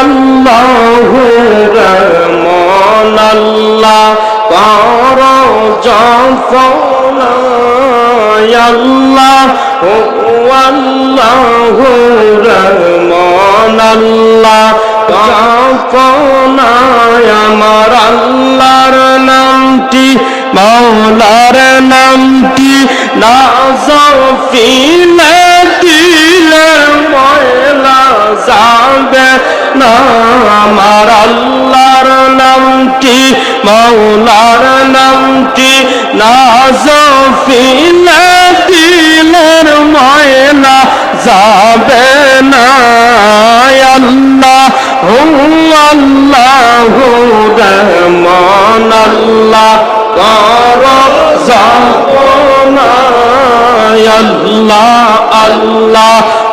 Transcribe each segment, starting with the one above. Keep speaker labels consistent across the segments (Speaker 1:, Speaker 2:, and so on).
Speaker 1: আল্লাহ রহমান, আল্লাহ কর আল্লাহ আল্লাহ রহমান, আল্লাহ আমার আল্লাহর নামটি মৌলার নামটি না ফিলে যাবে না আমার আল্লাহর নামটি, মৌলার নামটি, না দিলের ময়লা যাবে না। আল্লাহ আল্লাহ রহমান, আল্লাহ কর আল্লাহ আল্লাহ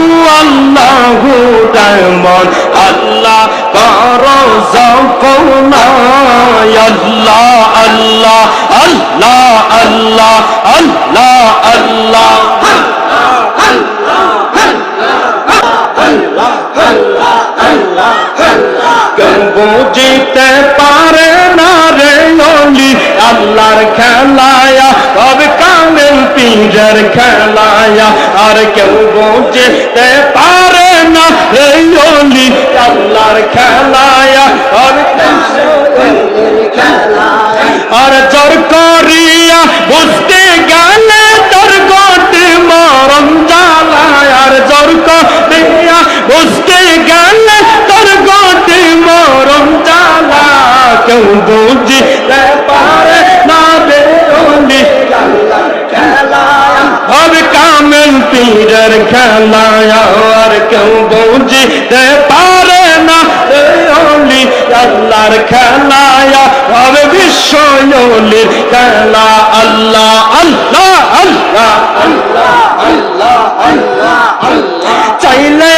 Speaker 1: আল্লাহ রহমান আল্লাহ কর আল্লাহ আল্লাহ আল্লাহ আল্লাহ আল্লাহ আল্লাহ। বুঝিতে পারে না রে অলি, আল্লাহর খেলায়া পিঞ্জের খেলায়া আর কেউ বুঝিতে পারে না এই অলি আল্লাহর খেলায়া। আর আর জোর আল্লাহর খেলায় হবে বিশ্বলির খেলা আল্লাহ আল্লাহ আল্লাহ আল্লাহ আল্লাহ আল্লাহ। চাইলে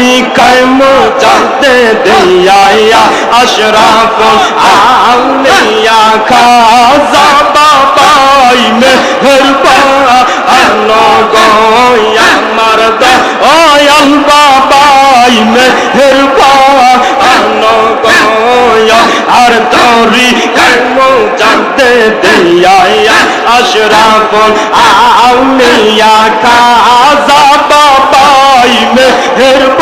Speaker 1: তরিকায় মোজাতে দিয়াইয়া আশরাফ আউলিয়া খাজা বাবাই মেহরবা আলো গোয়া মারদা ও আল বাবাই মেহরবা আলো গোয়া আর তরিকায় মোজাতে দিয়াইয়া আশরাফ আউলিয়া খাজা বাবাই মেহরবা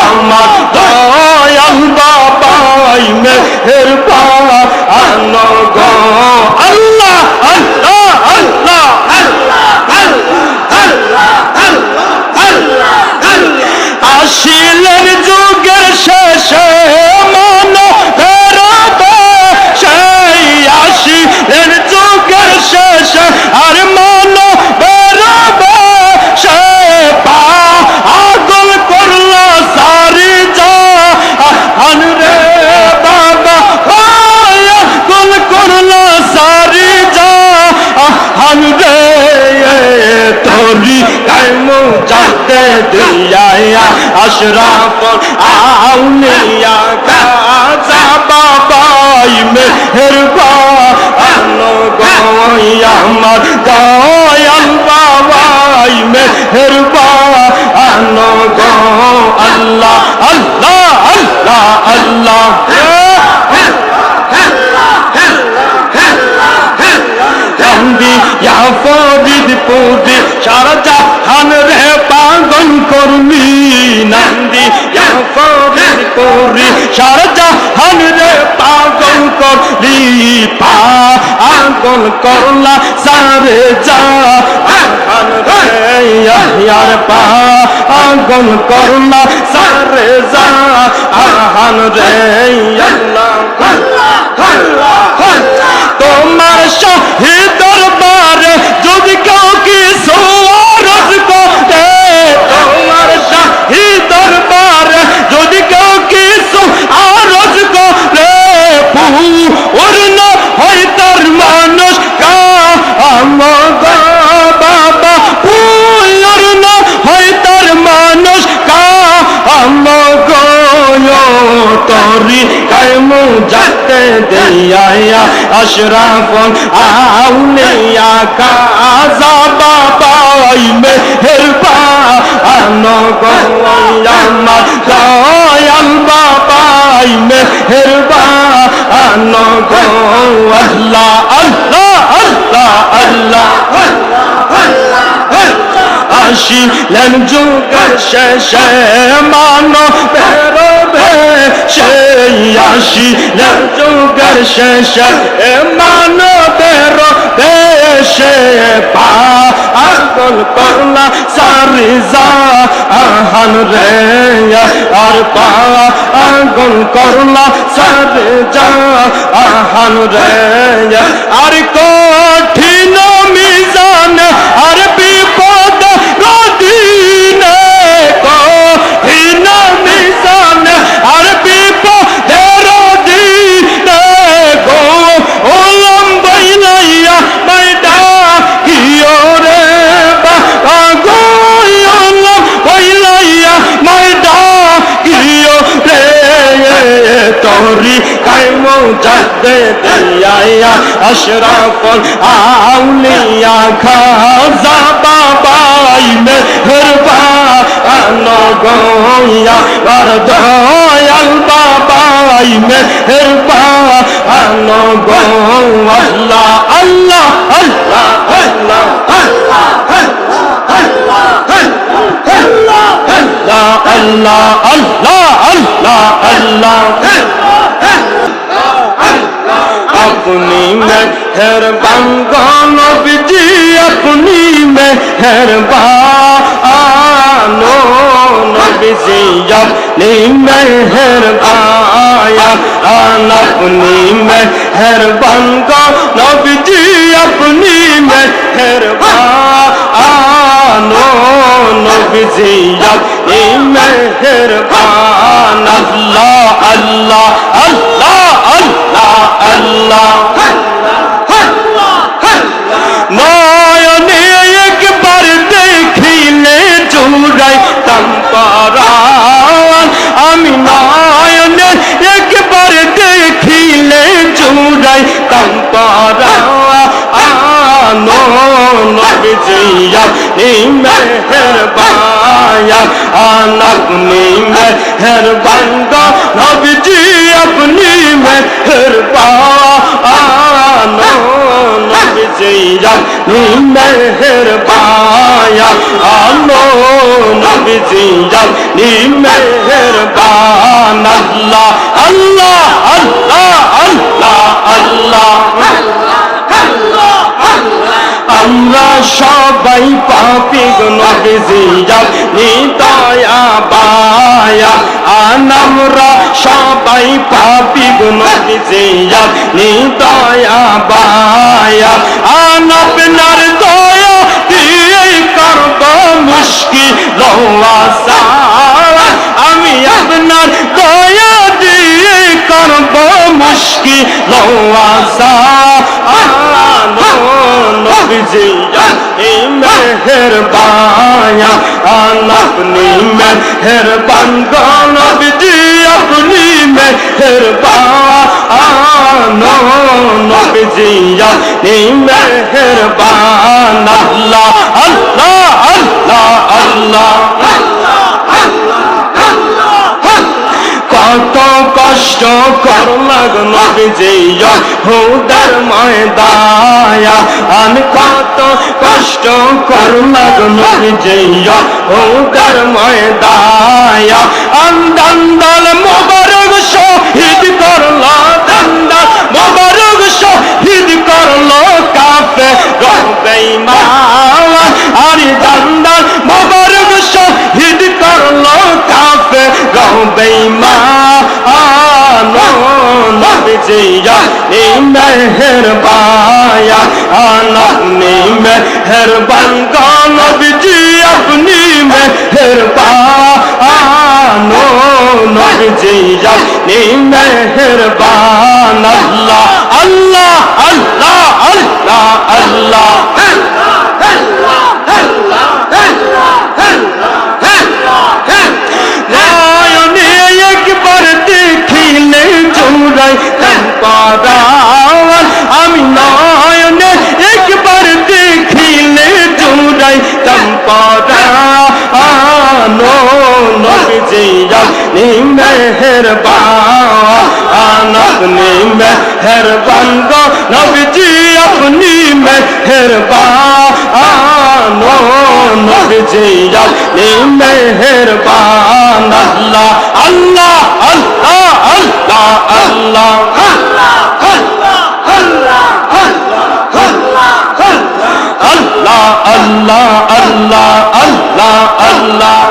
Speaker 1: আমার দয়াল বাবাই মেহের পা আনো গো আল্লাহ अशराफ आउलिया का बाबाई मेहरबा गोया मर दयाल बाबाई मेहरबा নন্দি করি সারজা হনরে পাগল করি পাগল করলা, সারে যা। আর পাগল করলা, সারে যা। আহান রে তোমার শাহী বা अशरफ आउलिया का आजाबा बाई मेहरबा आनो गोयामा दयाल बाबाई मेहरबा आनो गो अल्लाह अल्लाह अल्लाह अल्लाह आशी लन जुग शे मानो भैरव भैरव হাসি যুগের শেষে এ মানবের দেশে পা আকল করলা সারিজা আহান রে আর পা আগল করলা সারিজা আহান রে আর কোঠি পিয়াইয়া আশরাফল আউলিয়া খাজা বাবাই মেহরবা নগয়া আর দয়াল বাবাই মেহরবা নগয়া আল্লাহ আল্লাহ আল্লাহ আল্লাহ আল্লাহ আল্লাহ আল্লাহ আল্লাহ আল্লাহ আল্লাহ মেহের বাঙ্গ নবীজি আপনি মেহের বানো নবীজি আপনি মেহের বায়া আন আপনি মেহের বাঙ্গ নবীজি আপনি মেহের বানো নবীজি আপনি মেহের বান। আল্লাহ আল্লাহ আল্লাহ আল্লাহ আল্লাহ। আপনি মেহর বান্দ নবজি আপনি মেহর পানো নবজি আপনি মেহর পায়া আনো নবজি আপনি মেহর পান আল্লাহ আল্লাহ আল্লাহ আল্লাহ আল্লাহ। আমরা সবাই পাপি নবীজি আপনি দয়া বায়া। আন আমরা সবাই পাপি নবীজি আপনি দয়া বায়া। আন আপনার দয়া দিয়ে করব মুশকিল লওয়াসার আমি আপনার দয়া দিয়ে করব মুশকিল লওয়াসার নবীজি এই মেহেরবায়া আপনি মেহেরবান গো নবীজি আপনি মেহেরবান। নবীজি আপনি মেহেরবান। আল্লাহ আল্লাহ আল্লাহ আল্লাহ। কত কষ্ট করলাগ নবীজি হুদার ময়দায়া। আন কত কষ্ট করলাগ নবীজি হুদার ময়দায়া। আন দন্দল মোবারক শহীদ করলা দন্দল মোবারক শহীদ করল কাফে রবেইমান আরে দন্দল মোবারক শহীদ করল কাফে রবেইমান নবীজিয়া নি মেহেরবায়া আনানি মেহেরবান গো নবীজি আপনি মেহেরবান নবীজিয়া নি মেহেরবান আল্লাহ আল্লাহ আল্লাহ আল্লাহ আল্লাহ নয়নে আপনি মেহরবান আপনি মেহরবান গো নবজি আপনি মেহরবান নবজি আপনি মেহরবান আল্লাহ আল্লাহ আল্লাহ আল্লাহ আল্লাহ আল্লাহ আল্লাহ আল্লাহ আল্লাহ আল্লাহ আল্লাহ